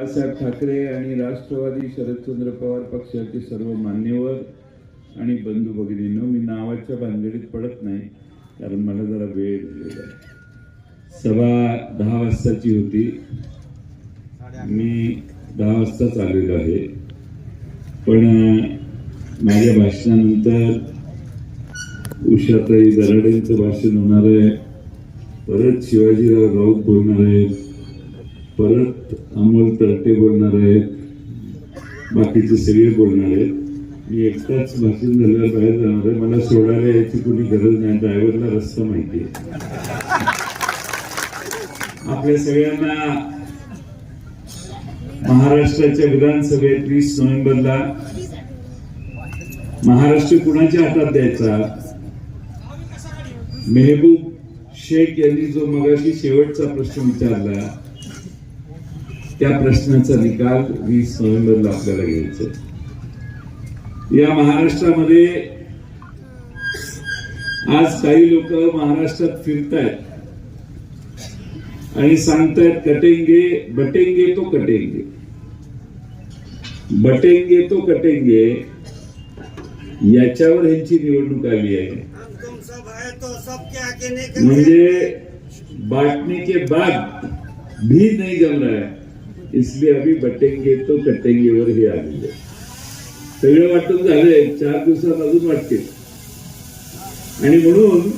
बाळासाहेब ठाकरे आणि राष्ट्रवादी शरदचंद्र पवार पक्षाचे सर्व मान्यवर आणि बंधू भगिनींनो मी नावाच्या भानगडीत पडत नाही कारण मला जरा वेळ झालेला सभा दहा वाजताची होती. मी दहा वाजताच आलेलो आहे. पण माझ्या भाषणानंतर उषाताई दराडेंचं भाषण होणार आहे. परत शिवाजीराव राऊत बोलणार आहेत. परत अमोल तरटे बोलणार आहेत. बाकीचे सगळे बोलणार आहेत. मी एकटाच भाषण झाल्यावर बाहेर जाणार आहे. मला सोडायला याची कुणी गरज नाही. ड्रायव्हरला रस्ता माहिती आहे. आपल्या सगळ्यांना महाराष्ट्राच्या विधानसभेत वीस नोव्हेंबरला महाराष्ट्र कुणाच्या हातात द्यायचा? मेहबूब शेख यांनी जो मगाशी शेवटचा प्रश्न विचारला त्या प्रश्नाचा निकाल वीस नोव्हेंबरला आपल्याला घ्यायचा या महाराष्ट्रामध्ये आज काही लोक महाराष्ट्रात फिरतायत आणि सांगतायत कटेंगे बटेंगे तो कटेंगे. बटेंगे तो कटेंगे याच्यावर ह्यांची निवडणूक आली आहे. म्हणजे बांटने के बाद भी नहीं जम रहा है. इसलिए अभी बटेंगे तो कटेंगे वर हे आलेले सगळं वाटून झालंय चार दिवसात अजून वाटतील. आणि म्हणून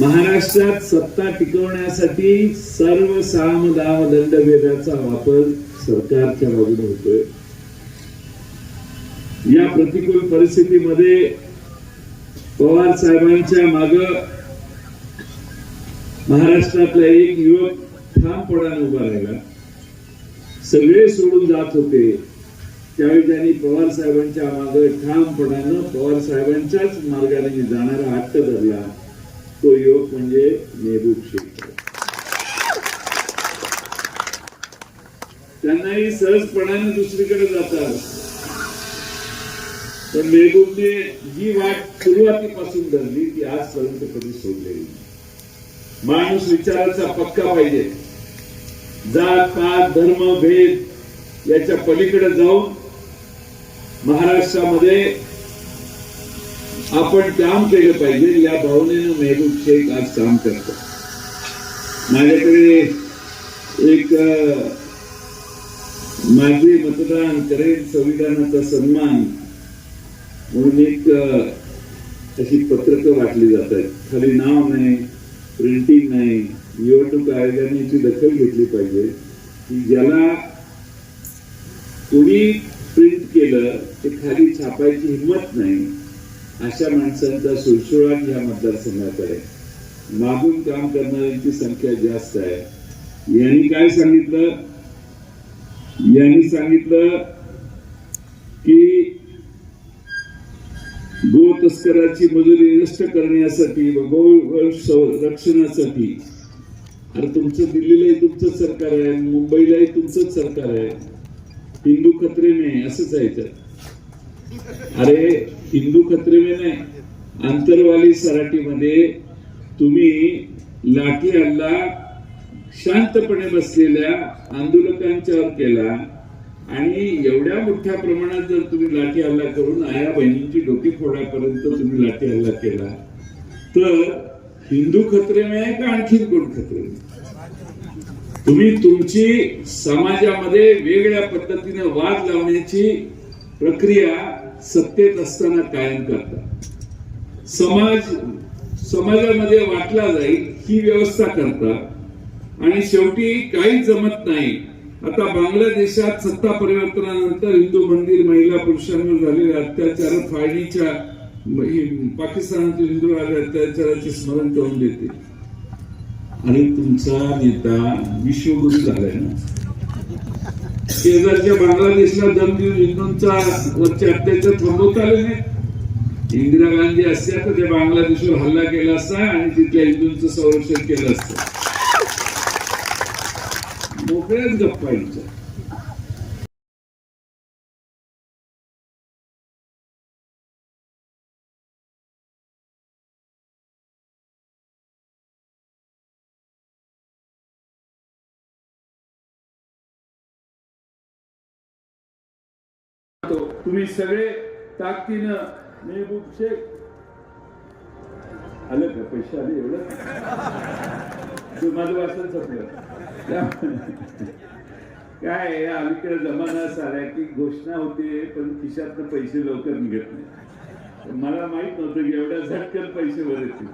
महाराष्ट्रात सत्ता टिकवण्यासाठी सर्व साम दाम दंड दंडभेदाचा वापर सरकारच्या बाजूने होतोय. या प्रतिकूल परिस्थितीमध्ये पवार साहेबांच्या माग महाराष्ट्रातला एक युवक ठामपणाने उभा राहिला. सगळे सोडून जात होते. त्यावेळी त्यांनी पवार साहेबांच्या मागे ठामपणानं पवार साहेबांच्याच मार्गाने मी जाणारा हट्ट धरला. तो युवक म्हणजे मेहबूब शेख त्यांनाही सहजपणाने दुसरीकडे जातात. पण मेहबूबने जी वाट सुरुवातीपासून धरली ती आजपर्यंत कधी सोडलेली माणूस विचाराचा पक्का पाहिजे. जात पात धर्म भेद याच्या पलीकडे जाऊन महाराष्ट्रामध्ये आपण काम केलं पाहिजे. या भावनेनं मेहबूब शेख आज काम करतात माझ्याकडे एक माझे मतदान करेल संविधानाचा सन्मान म्हणून एक अशी पत्रकं वाटली जात आहेत खाली नाव नाही प्रिंटिंग नाही निवडणूक आयोगाने याची दखल घेतली पाहिजे. की ज्याला कोणी प्रिंट केलं ते खाली छापायची हिंमत नाही अशा माणसांचा सुळसुळाट या मतदारसंघात आहे. मागून काम करणाऱ्यांची संख्या जास्त आहे. यांनी काय सांगितलं? यांनी सांगितलं की गो तस्कराची मजुरी नष्ट करण्यासाठी व गो रक्षणासाठी अरे तुमचं दिल्लीलाही तुमचंच सरकार आहे मुंबईलाही तुमचंच सरकार आहे. हिंदू खत्रे में असंच आहे तर अरे हिंदू खत्रे में नाही आंतरवाली सराटीमध्ये तुम्ही लाठी हल्ला शांतपणे बसलेल्या आंदोलकांच्यावर केला आणि एवढ्या मोठ्या प्रमाणात जर तुम्ही लाठी हल्ला करून आया बहिणींची डोकी फोडापर्यंत तुम्ही लाठी हल्ला केला तर हिंदू खत्रे में आहे का आणखीन कोण खत्रे में? तुम्ही तुमची समाजामध्ये वेगळ्या पद्धतीने वाद लावण्याची प्रक्रिया सत्तेत असताना कायम करता. समाज समाजामध्ये वाटला जाईल ही व्यवस्था करता. आणि शेवटी काही जमत नाही. आता बांगलादेशात सत्ता परिवर्तनानंतर हिंदू मंदिर महिला पुरुषांवर झालेले अत्याचार फाळणीच्या पाकिस्तानातील हिंदू झालेल्या अत्याचाराचे स्मरण करून देते आणि तुमचा नेता विश्वगुरु झालाय ना? शेजारच्या बांगलादेशला दम देऊन हिंदूंचा वरचे अत्याचार थांबवता आले नाही. इंदिरा गांधी असत्या तर त्या बांगलादेशवर हल्ला केला असता आणि तिथल्या हिंदूंचं संरक्षण केलं असतं. मोकळ्याच गप्पा तुम्ही सगळे ताकदीनं मेहबूब शेख. आलं का? पैसे आले एवढं? माझं वाचन संपलं. काय या अलीकडे जमाना असा आलाय की घोषणा होते पण खिशातनं पैसे लवकर निघत नाही. मला माहीत नव्हतं की एवढ्या झटकन पैसे वर येतील.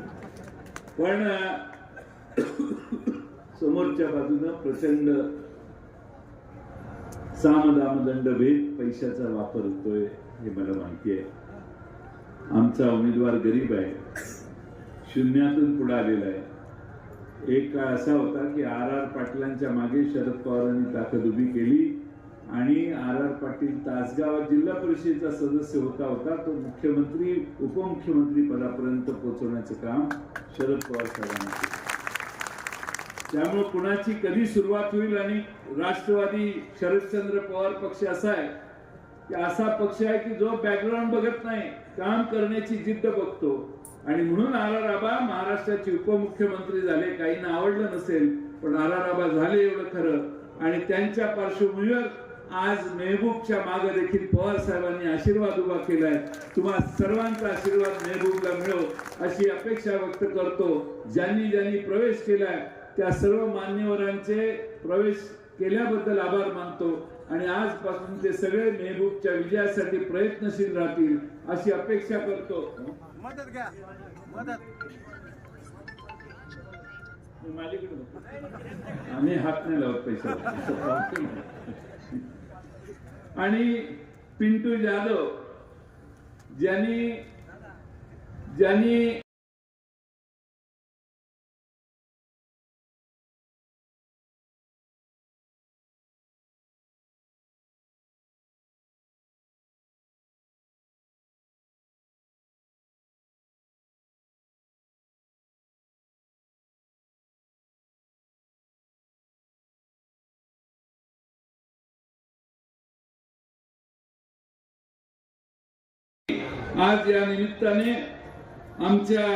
पण समोरच्या बाजूनं प्रचंड सामदामदंड भेद पैशाचा वापर होतोय हे मला माहिती आहे. आमचा उमेदवार गरीब आहे. शून्यातून पुढे आलेला आहे. एक काळ असा होता की आर आर पाटलांच्या मागे शरद पवारांनी ताकद उभी केली आणि आर आर पाटील तासगावात जिल्हा परिषदेचा सदस्य होता होता तो मुख्यमंत्री उपमुख्यमंत्री पदापर्यंत पोहोचवण्याचं काम शरद पवार साहेबांनी केलं. त्यामुळे कुणाची कधी सुरुवात होईल आणि राष्ट्रवादी शरदचंद्र पवार पक्ष असा आहे की असा पक्ष आहे की जो बॅकग्राऊंड बघत नाही काम करण्याची जिद्द बघतो. आणि म्हणून आर आर आबा महाराष्ट्राचे उपमुख्यमंत्री झाले. काहींना आवडलं नसेल पण आर आर आबा झाले एवढं खरं. आणि त्यांच्या पार्श्वभूमीवर आज मेहबूबच्या मागे देखील पवार साहेबांनी आशीर्वाद उभा केलाय. तुम्हा सर्वांचा आशीर्वाद मेहबूबला मिळो अशी अपेक्षा व्यक्त करतो. ज्यांनी ज्यांनी प्रवेश केलाय त्या सर्व मान्यवरांचे प्रवेश केल्याबद्दल आभार मानतो आणि आजपासून ते सगळे मेहबूबच्या विजयासाठी प्रयत्नशील राहतील अशी अपेक्षा करतो. मदत घ्या. मदत. आम्ही हात नाही लावत पैसा. आणि पिंटू जाधव ज्यांनी ज्यांनी आज या निमित्ताने आमच्या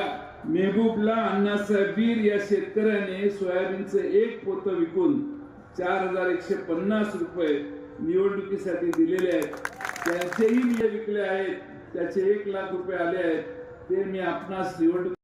मेहबूबला अण्णासाहेब वीर या शेतकऱ्याने सोयाबीनचं एक पोतं विकून चार हजार एकशे पन्नास रुपये निवडणुकीसाठी दिलेले आहेत. त्यांचेही मी विकले आहेत. त्याचे एक लाख रुपये आले आहेत. ते मी आपणास निवडणूक